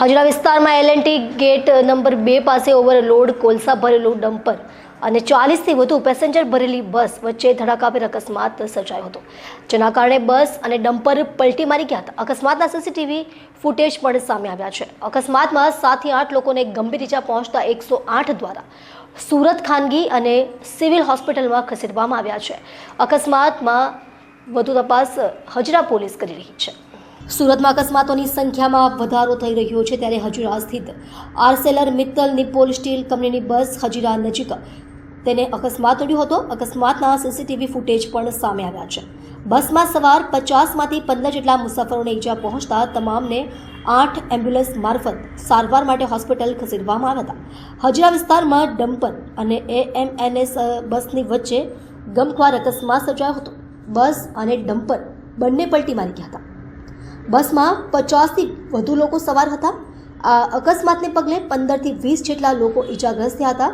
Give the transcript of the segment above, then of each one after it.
હજરા વિસ્તારમાં L&T gate number બે પાસે ઓવરલોડ કોલસા ભરેલું ડમ્પર અને ચાલીસથી વધુ પેસેન્જર ભરેલી બસ વચ્ચે ધડાકાભેર અકસ્માત સર્જાયો હતો. જેના કારણે બસ અને ડમ્પર પલટી મારી ગયા હતા. અકસ્માતના સીસીટીવી ફૂટેજ પણ સામે આવ્યા છે. અકસ્માતમાં સાતથી આઠ લોકોને ગંભીર ઇજા પહોંચતા એકસો આઠ દ્વારા સુરત ખાનગી અને સિવિલ હોસ્પિટલમાં ખસેડવામાં આવ્યા છે. અકસ્માતમાં વધુ તપાસ હજરા પોલીસ કરી રહી છે. સુરતમાં અકસ્માતોની સંખ્યામાં વધારો થઈ રહ્યો છે ત્યારે હજીરા સ્થિત આર્સેલર મિત્તલ નિપોલ સ્ટીલ કંપનીની બસ હજીરા નજીક તેને અકસ્માત નડ્યો હતો. અકસ્માતના સીસીટીવી ફૂટેજ પણ સામે આવ્યા છે. બસમાં સવાર પચાસમાંથી પંદર જેટલા મુસાફરોને ઈજા પહોંચતા તમામને આઠ એમ્બ્યુલન્સ મારફત સારવાર માટે હોસ્પિટલ ખસેડવામાં આવ્યા હતા. હજીરા વિસ્તારમાં ડમ્પર અને એએમએનએસ બસની વચ્ચે ગમખ્વાર અકસ્માત સર્જાયો હતો. બસ અને ડમ્પર બંને પલટી મારી ગયા હતા. બસમાં પચાસથી વધુ લોકો સવાર હતા આ અકસ્માતને પગલે પંદરથી વીસ જેટલા લોકો ઈજાગ્રસ્ત થયા હતા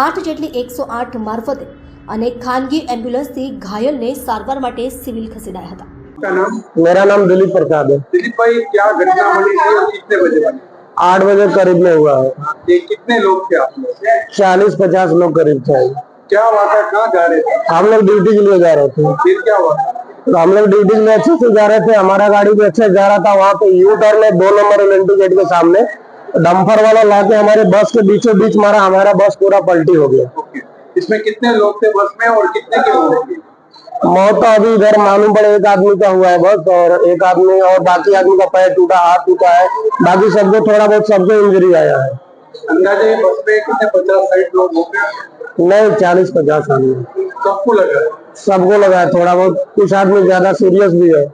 આઠ જેટલી એકસો આઠ મારફતે અને ખાનગી એમ્બ્યુલન્સથી ઘાયલને સારવાર માટે સિવિલ ખસેડાયા હતા का नाम मेरा नाम दिलीप प्रसाद है दिलीप भाई क्या घटना बनी थी और कितने बजे बनी आठ बजे करीब में हुआ है ये कितने लोग थे आप लोग चालीस पचास लोग करीब थे क्या हुआ था कहाँ जा रहे थे हम लोग ड्यूटी के लिए जा रहे थे फिर क्या हुआ था तो हम लोग ड्यूटी में अच्छे से जा रहे थे हमारा गाड़ी भी अच्छे से जा रहा था वहाँ पे यू टर्न है दो नंबर एल गेट के सामने डंपर वाला लाके हमारे बस के बीचों बीच मारा हमारा बस पूरा पलटी हो गया। इसमें कितने लोग थे बस में और कितने के लोग मौत तो अभी इधर मालूम पड़े एक आदमी का हुआ है बस और एक आदमी और बाकी आदमी का पैर टूटा हाथ टूटा है। बाकी सबको थोड़ा बहुत सबको इंजरी आया है। अंदाजे बस में कितने पचास साठ लोग होंगे? नहीं चालीस पचास आदमी। सबको लगा। सबको लगा है थोड़ा बहुत कुछ आदमी ज्यादा सीरियस भी है